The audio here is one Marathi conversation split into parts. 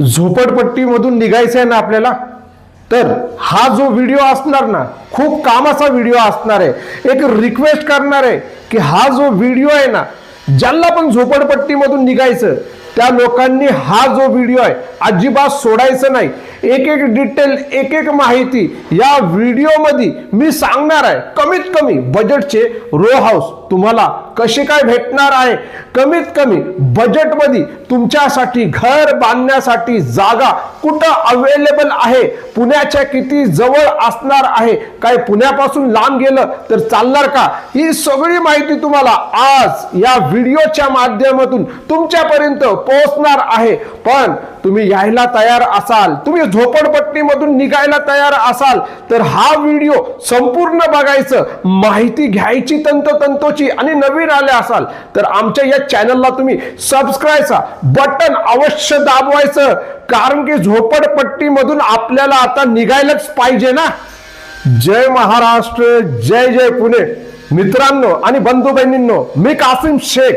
झोपडपट्टीमधून निघायचं आहे ना आपल्याला? तर हा जो व्हिडिओ असणार ना खूप कामाचा व्हिडिओ असणार आहे. एक रिक्वेस्ट करणार आहे की हा जो व्हिडिओ आहे ना ज्यांना पण झोपडपट्टीमधून निघायचं त्या लोकांनी हा जो व्हिडिओ आहे अजिबात सोडायचं नाही. एक एक डिटेल एक एक माहिती या व्हिडिओमध्ये मी सांगणार आहे. कमीत कमी बजेटचे रो हाऊस तुम्हाला कसे काय भेटणार आहे? कमीत कमी बजेटमध्ये तुमच्यासाठी घर बांधण्यासाठी जागा कुठं अवेलेबल आहे? पुण्याच्या किती जवळ असणार आहे? काय पुण्यापासून लांब गेलं तर चालणार का? ही सगळी माहिती तुम्हाला आज या व्हिडिओच्या माध्यमातून तुमच्यापर्यंत पोहोचणार आहे. पण तुम्ही यायला तयार असाल तुम्ही झोपडपट्टीमधून निघायला तयार असाल तर हा व्हिडिओ संपूर्ण बघायचं माहिती घ्यायची तंतोतंतोची आणि नवीन आले असाल तर आमच्या या चॅनलला तुम्ही सबस्क्राईबचा बटन अवश्य दाबवायचं. कारण की झोपडपट्टीमधून आपल्याला आता निघायलाच पाहिजे ना. जय महाराष्ट्र जय जय पुणे. मित्रांनो आणि बंधू बहिणींनो मी कासिम शेख.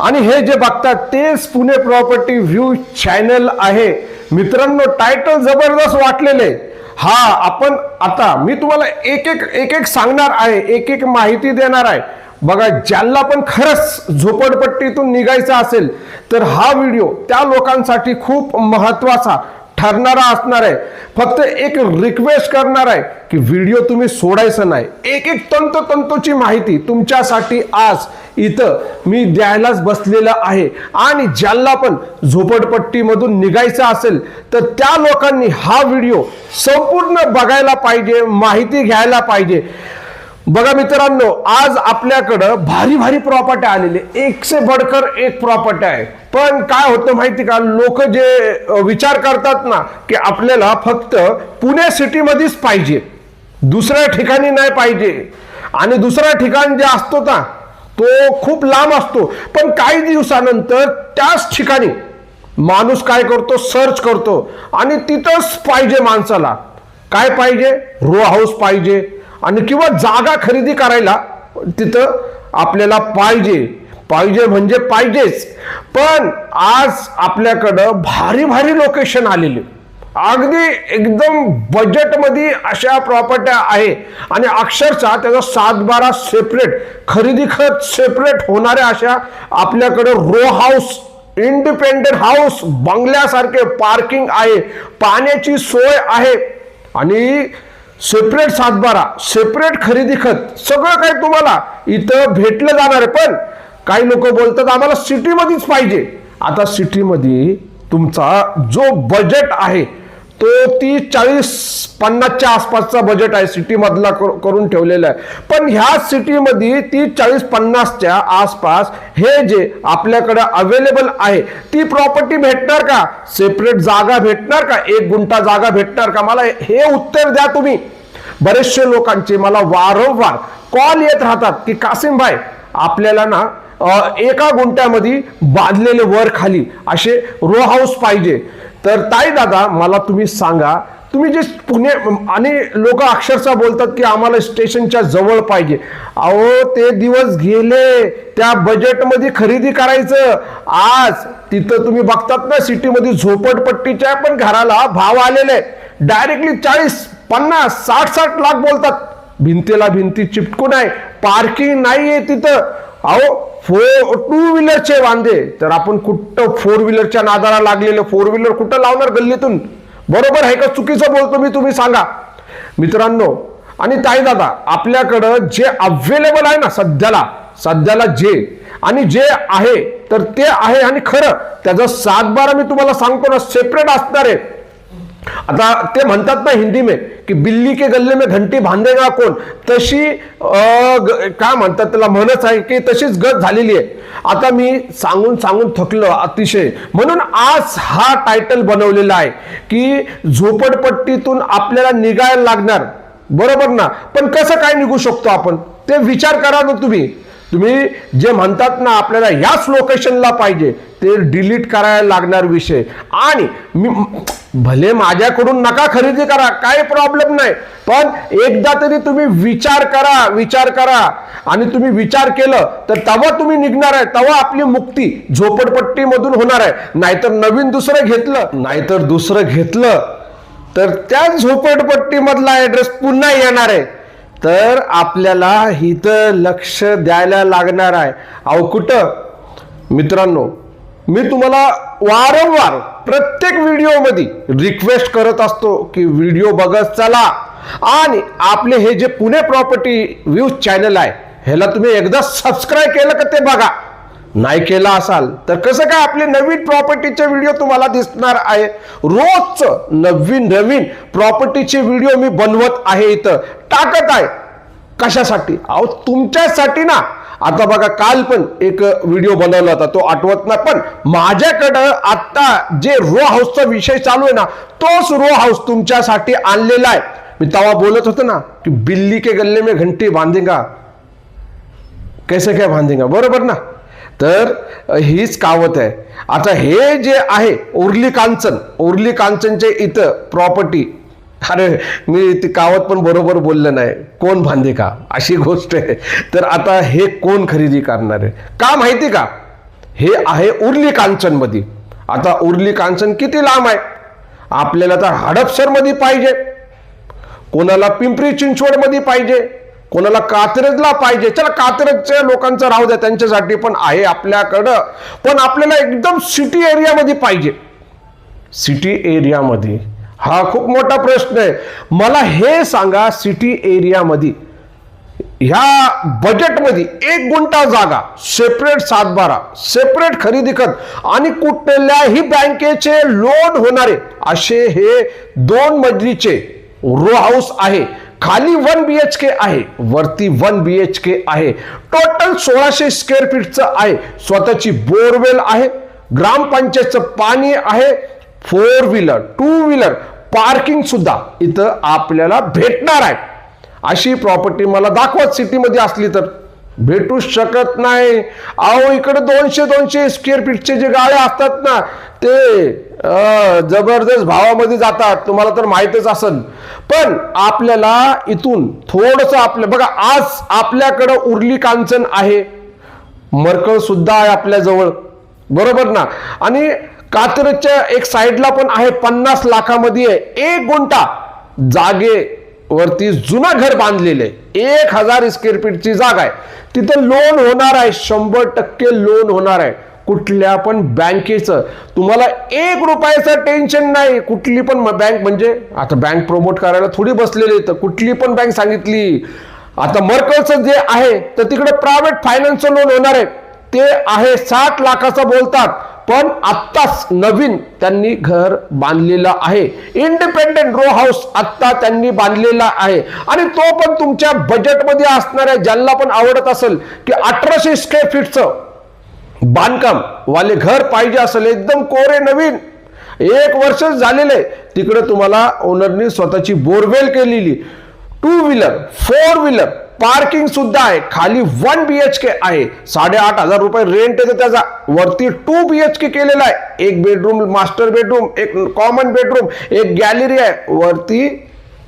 आणि हे जे बघतात तेच पुणे प्रॉपर्टी व्ह्यू चॅनल आहे. मित्रांनो टायटल जबरदस्त वाटलेले. हा आपण आता मी तुम्हाला एक एक एक एक सांगणार आहे एक एक माहिती देणार आहे. बघा ज्यांना पण खरंच झोपडपट्टीतून निघायचं असेल तर हा व्हिडिओ त्या लोकांसाठी खूप महत्त्वाचा ठरणारा असणार आहे. फक्त एक रिक्वेस्ट करणार आहे की व्हिडिओ तुम्ही सोडायचं नाही. एक एक तंतोतंतोची माहिती तुमच्यासाठी आज इथं मी द्यायलाच बसलेलं आहे. आणि ज्यांना पण झोपडपट्टीमधून निघायचं असेल तर त्या लोकांनी हा व्हिडिओ संपूर्ण बघायला पाहिजे माहिती घ्यायला पाहिजे. बघा मित्रांनो आज आपल्याकडं भारी भारी प्रॉपर्टी आलेली. एक से बडकर एक प्रॉपर्टी आहे. पण काय होतं माहिती का? लोक जे विचार करतात ना की आपल्याला फक्त पुणे सिटीमध्येच पाहिजे. दुसऱ्या ठिकाणी नाही पाहिजे. आणि दुसरा ठिकाण जे असतो ना तो खूप लांब असतो. पण काही दिवसानंतर त्याच ठिकाणी माणूस काय करतो? सर्च करतो. आणि तिथंच पाहिजे माणसाला. काय पाहिजे? रो हाऊस पाहिजे. आणि किंवा जागा खरेदी करायला तिथं आपल्याला पाहिजे. पाहिजे म्हणजे पाहिजेच. पण आज आपल्याकडं भारी भारी लोकेशन आलेली. अगदी एकदम बजेटमध्ये अशा प्रॉपर्ट्या आहे. आणि अक्षरशः त्याचा सात बारा सेपरेट खरेदी खत सेपरेट होणाऱ्या अशा आपल्याकडं रो हाऊस इंडिपेंडेंट हाऊस बंगल्यासारखे पार्किंग आहे. पाण्याची सोय आहे. आणि सेपरेट सातबारा सेपरेट खरेदी खत सगळं काही तुम्हाला इथं भेटलं जाणार आहे. पण काही लोक बोलतात आम्हाला सिटीमध्येच पाहिजे. आता सिटीमध्ये तुमचा जो बजेट आहे तो तीस चाळीस पन्नासच्या आसपासचा बजेट आहे सिटी मधला करून ठेवलेला आहे. पण ह्या सिटीमध्ये तीस चाळीस पन्नासच्या आसपास हे जे आपल्याकडे अवेलेबल आहे ती प्रॉपर्टी भेटणार का? सेपरेट जागा भेटणार का? एक गुंठा जागा भेटणार का? मला हे उत्तर द्या तुम्ही. बरेचसे लोकांचे मला वारंवार कॉल येत राहतात की कासिम भाई आपल्याला ना एका गुंठ्यामध्ये बांधलेले वर खाली असे रो हाऊस पाहिजे. तर ताई दादा मला तुम्ही सांगा तुम्ही जे पुणे आणि लोक अक्षरशः बोलतात की आम्हाला स्टेशनच्या जवळ पाहिजे. अहो ते दिवस गेले त्या बजेटमध्ये खरेदी करायचं. आज तिथं तुम्ही बघतात ना सिटीमध्ये झोपडपट्टीच्या पण घराला भाव आलेले डायरेक्टली चाळीस पन्नास साठ साठ लाख बोलतात. भिंतीला भिंती चिपकून आहे पार्किंग नाहीये तिथं. अहो फोर टू व्हीलरचे वांदे. तर आपण कुठं फोर व्हीलरच्या नादाला लागलेलं? फोर व्हीलर कुठं लावणार गल्लीतून? बरोबर आहे का चुकीचं बोलतो मी तुम्ही सांगा. मित्रांनो आणि ताई दादा आपल्याकडं जे अवेलेबल आहे ना सध्याला सध्याला जे आणि जे आहे तर ते आहे आणि खरं. त्याचं सातबारा मी तुम्हाला सांगतो ना सेपरेट असणार आहे. आता ते म्हणतात ना हिंदी में की बिल्ली के गल्ले में घंटी बांधेगा कोण? तशी काय म्हणतात त्याला? म्हणच आहे की तशीच गत झालेली आहे. आता मी सांगून सांगून थकलो अतिशय. म्हणून आज हा टायटल बनवलेला आहे की झोपडपट्टीतून आपल्याला निघायला लागणार. बरोबर ना? पण कसं काय निघू शकतो आपण? ते विचार करा ना तुम्ही. तुम्ही जे म्हणतात ना आपल्याला याच लोकेशनला पाहिजे ते डिलीट करायला लागणार विषय. आणि मी भले माझ्याकडून नका खरेदी करा काही प्रॉब्लेम नाही. पण एकदा तरी तुम्ही विचार करा विचार करा. आणि तुम्ही विचार केलं तर तेव्हा तुम्ही निघणार आहे. तेव्हा आपली मुक्ती झोपडपट्टीमधून होणार आहे. नाहीतर नवीन दुसरं घेतलं. नाहीतर दुसरं घेतलं तर त्या झोपडपट्टीमधला ऍड्रेस पुन्हा येणार आहे. तर आपल्याला इथं लक्ष द्यायला लागणार आहे. अहो कुठं? मित्रांनो मी तुम्हाला वारंवार प्रत्येक व्हिडिओमध्ये रिक्वेस्ट करत असतो की व्हिडिओ बघत चला. आणि आपले हे जे पुणे प्रॉपर्टी व्ह्यूज चॅनल आहे ह्याला तुम्ही एकदा सबस्क्राईब केलं का ते बघा. नाही केला असाल तर कसं काय आपले नवीन प्रॉपर्टीचे व्हिडिओ तुम्हाला दिसणार आहे? रोजच नवीन नवीन प्रॉपर्टीचे व्हिडिओ मी बनवत आहे इथं. टाकत आहे. कशासाठी? अहो तुमच्यासाठी ना. आता बघा काल पण एक व्हिडिओ बनवला होता तो आठवत नाही पण माझ्याकडं आता जे रो हाऊसचा विषय चालू आहे ना तोच रो हाऊस तुमच्यासाठी आणलेला आहे. मी तेव्हा बोलत होतो ना की बिल्ली के गल्ले में घंटी बांधेगा. कैसे काय बांधेगा? बरोबर ना? तर हीच कावत आहे. आता हे जे आहे उर्ली कांचन उर्ली कांचनचे इथं प्रॉपर्टी अरे मी ती कावत पण बरोबर बोललं नाही. कोण बांधे का? अशी गोष्ट आहे. तर आता हे कोण खरेदी करणार आहे? का माहिती का? हे आहे उर्ली कांचनमध्ये आता उर्ली कांचन किती लांब आहे? आपल्याला तर हडपसरमध्ये पाहिजे. कोणाला पिंपरी चिंचवडमध्ये पाहिजे. कोणाला कात्रजला पाहिजे चला कात्रजच्या लोकांचं राहू द्या त्यांच्यासाठी पण आहे आपल्याकडं. पण आपल्याला एकदम सिटी एरियामध्ये पाहिजे. सिटी एरियामध्ये हा खूप मोठा प्रश्न आहे. मला हे सांगा सिटी एरियामध्ये ह्या बजेटमध्ये एक गुंठा जागा सेपरेट सातबारा सेपरेट खरेदी खत आणि कुठल्याही बँकेचे लोन होणारे असे हे दोन मजलीचे रो हाऊस आहे. खाली वन बी एच के आहे वरती वन बी एच के आहे. टोटल सोळाशे स्क्वेअर फीटचं आहे. स्वतःची बोरवेल आहे ग्रामपंचायतचं पाणी आहे four wheeler two wheeler parking सुद्धा इथं आपल्याला भेटणार आहे. अशी प्रॉपर्टी मला दाखवत सिटीमध्ये असली तर. भेटू शकत नाही. अहो इकडे दोनशे दोनशे स्क्वेअर फीटचे जे गाळे असतात ना ते जबरदस्त भावामध्ये जातात. तुम्हाला तर माहीतच असेल. पण आपल्याला इथून थोडस आपलं बघा आज आपल्याकडं उरली कांचन आहे. मरकळ सुद्धा आहे आपल्याजवळ बरोबर ना? आणि कात्रच्या एक साईडला पण आहे पन्नास लाखामध्ये. आहे एक गुंठा वरती जुनं घर बांधलेलं आहे एक हजार स्क्वेअर फीटची जागा आहे. तिथं लोन होणार आहे. शंभर टक्के लोन होणार आहे. कुठल्या पण बँकेचं. तुम्हाला एक रुपयाचं टेन्शन नाही. कुठली पण बँक म्हणजे आता बँक प्रमोट करायला थोडी बसलेली तर कुठली पण बँक सांगितली. आता मर्कलचं जे आहे तर तिकडे प्रायव्हेट फायनान्सचं लोन होणार आहे. ते आहे साठ लाखाचं बोलतात. पण आत्ताच नवीन त्यांनी घर बांधलेलं आहे. इंडिपेंडेंट रो हाऊस आत्ता त्यांनी बांधलेला आहे. आणि तो पण तुमच्या बजेटमध्ये असणाऱ्या ज्यांना पण आवडत असेल की अठराशे स्क्वेअर फीटचं बांधकाम वाले घर पाहिजे असेल एकदम कोरे नवीन. एक वर्ष झालेले तिकडे तुम्हाला ओनरनी स्वतःची बोरवेल केलेली. Two wheeler four wheeler parking सुद्धा आहे. खाली वन बी एच के आहे. साडेआठ हजार रुपये रेंट येते त्याचा. वरती टू बी एच के केलेला आहे. एक बेडरूम मास्टर बेडरूम एक कॉमन बेडरूम एक गॅलरी आहे. वरती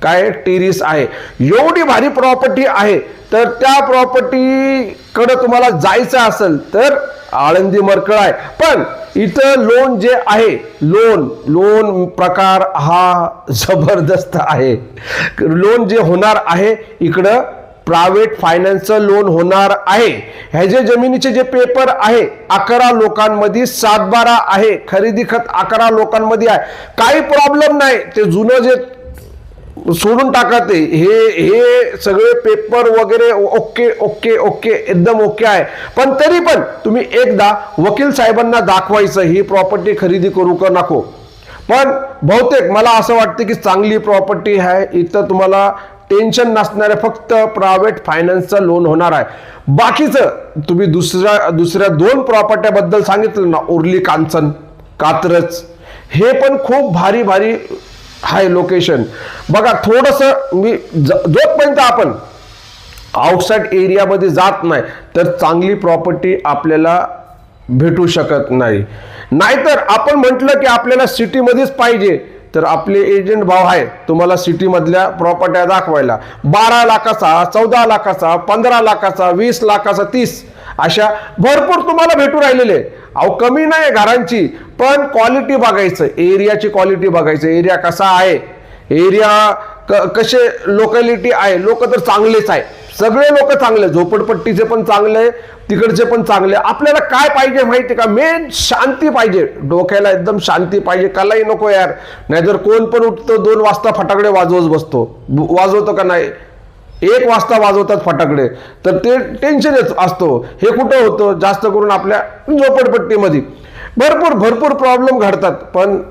काय? टेरिस आहे. एवढी भारी प्रॉपर्टी आहे. तर त्या प्रॉपर्टीकडे तुम्हाला जायचं असेल तर आळंदी मरकळ आहे. पण इथं लोन जे आहे लोन लोन प्रकार हा जबरदस्त आहे. लोन जे होणार आहे इकडं प्रायव्हेट फायनान्सचं लोन होणार आहे. हे जे जमिनीचे जे पेपर आहे अकरा लोकांमध्ये सातबारा आहे. खरेदी खत अकरा लोकांमध्ये आहे. काही प्रॉब्लेम नाही. ते जुनं जे सोडून टाकत हे हे सगळे पेपर वगैरे ओके ओके ओके एकदम ओके आहे. पण तरी पण तुम्ही एकदा वकील साहेबांना दाखवायचं ही प्रॉपर्टी खरेदी करू का नको? पण बहुतेक मला असं वाटतं की चांगली प्रॉपर्टी आहे. इथं तुम्हाला टेन्शन नसणारे फक्त प्रायव्हेट फायनान्सचं लोन होणार आहे. बाकीचं तुम्ही दुसऱ्या दुसऱ्या दोन प्रॉपर्ट्याबद्दल सांगितलं ना उर्ली कांचन कात्रज हे पण खूप भारी भारी आहे लोकेशन बघा थोडंसं मी जोपर्यंत आपण आउटसाईड एरियामध्ये जात नाही तर चांगली प्रॉपर्टी आपल्याला भेटू शकत नाही. नाहीतर आपण म्हटलं की आपल्याला सिटीमध्येच पाहिजे. तर आपले एजंट भाव आहे तुम्हाला सिटीमधल्या प्रॉपर्ट्या दाखवायला. बारा लाखाचा चौदा लाखाचा पंधरा लाखाचा वीस लाखाचा तीस अशा भरपूर तुम्हाला भेटू राहिलेले अहो कमी नाही घरांची पण क्वालिटी बघायचं. एरियाची क्वालिटी बघायचं. एरिया कसा आहे? एरिया क कसे लोकॅलिटी आहे? लोक तर चांगलेच आहे. सगळे लोक चांगले झोपडपट्टीचे पण चांगले तिकडचे पण चांगले आपल्याला काय पाहिजे माहिती का? मेन शांती पाहिजे. डोक्याला एकदम शांती पाहिजे. कलाही नको यार. नाहीतर कोण पण उठतो दोन वाजता फटाकडे वाजवत बसतो. वाजवतो का नाही? एक वाजता वाजवतात फटाकडे. तर ते टेन्शनच असतो. हे कुठं होतं? जास्त करून आपल्या झोपडपट्टीमध्ये. भरपूर भरपूर प्रॉब्लेम घडतात. पण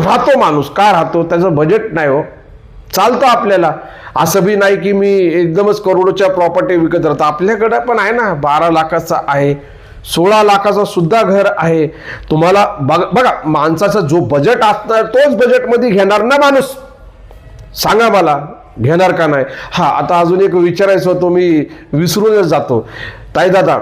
राहतो माणूस. का राहतो? त्याचं बजेट नाही हो. चालतं आपल्याला. असं बी नाही की मी एकदमच करोडोच्या प्रॉपर्टी विकत राहतो. आपल्याकडं पण आहे ना बारा लाखाचा आहे सोळा लाखाचा सुद्धा घर आहे. तुम्हाला बघा बघा माणसाचा जो बजेट असणार तोच बजेटमध्ये घेणार ना माणूस. सांगा मला घेणार का नाही? हा आता अजून एक विचारायचं होतो मी विसरूनच जातो. ताई दादा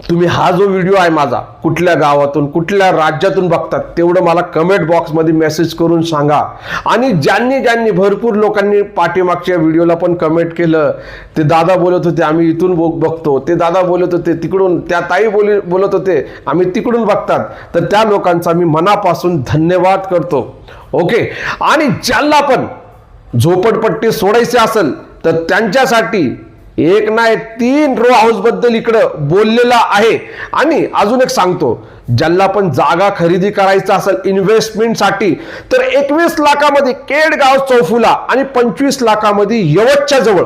तुम्ही हा जो व्हिडिओ आहे माझा कुठल्या गावातून कुठल्या राज्यातून बघतात तेवढं मला कमेंट बॉक्समध्ये मेसेज करून सांगा. आणि ज्यांनी ज्यांनी भरपूर लोकांनी पाठीमागच्या व्हिडिओला पण कमेंट केलं ते दादा बोलत होते आम्ही इथून बघतो. ते दादा बोलत होते तिकडून त्या ताई बोल बोलत होते आम्ही तिकडून बघतात. तर त्या लोकांचा मी मनापासून धन्यवाद करतो. ओके आणि ज्यांना पण झोपडपट्टी सोडायची असेल तर त्यांच्यासाठी एक नाही तीन रो हाऊसबद्दल इकडं बोललेला आहे. आणि अजून एक सांगतो ज्यांना पण जागा खरेदी करायचा असेल इन्व्हेस्टमेंटसाठी तर एकवीस लाखामध्ये केडगाव चौफुला आणि पंचवीस लाखामध्ये यवतच्या जवळ.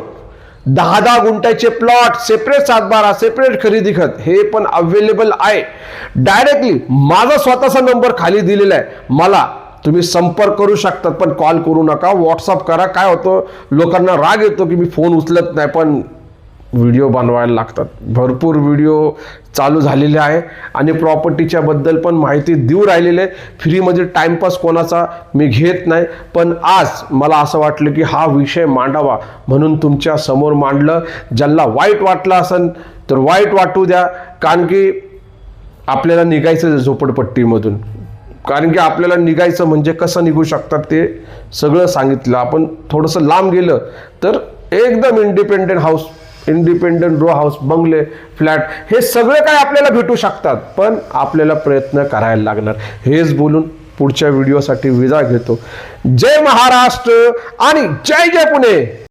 दहा दहा गुंठ्याचे प्लॉट सेपरेट सातबारा सेपरेट खरेदी खत हे पण अवेलेबल आहे. डायरेक्टली माझा स्वतःचा नंबर खाली दिलेला आहे. मला तुम्ही संपर्क करू शकतात पण कॉल करू नका. व्हॉट्सअप करा. काय होतं? लोकांना राग येतो की मी फोन उचलत नाही पण व्हिडिओ बनवायला लागतात. भरपूर व्हिडिओ चालू झालेले आहे आणि प्रॉपर्टीच्या बद्दल पण माहिती देऊ राहिलेले. फ्रीमध्ये टाइमपास कोणाचा मी घेत नाही. पण आज मला असं वाटलं की हा विषय मांडावा म्हणून तुमच्यासमोर मांडलं. ज्यांना वाईट वाटलं असेल तर वाईट वाटू द्या. कारण की आपल्याला निघायचं झोपडपट्टीमधून. कारण की आपल्याला निघायचं म्हणजे कसं निघू शकतात ते सगळं सांगितलं. आपण थोडंसं लांब गेलं तर एकदम independent house independent row house बंगले फ्लॅट हे सगळं काय आपल्याला भेटू शकतात. पण आपल्याला प्रयत्न करायला लागणार. हेच बोलून पुढच्या व्हिडिओसाठी विदा घेतो. जय महाराष्ट्र आणि जय जय पुणे!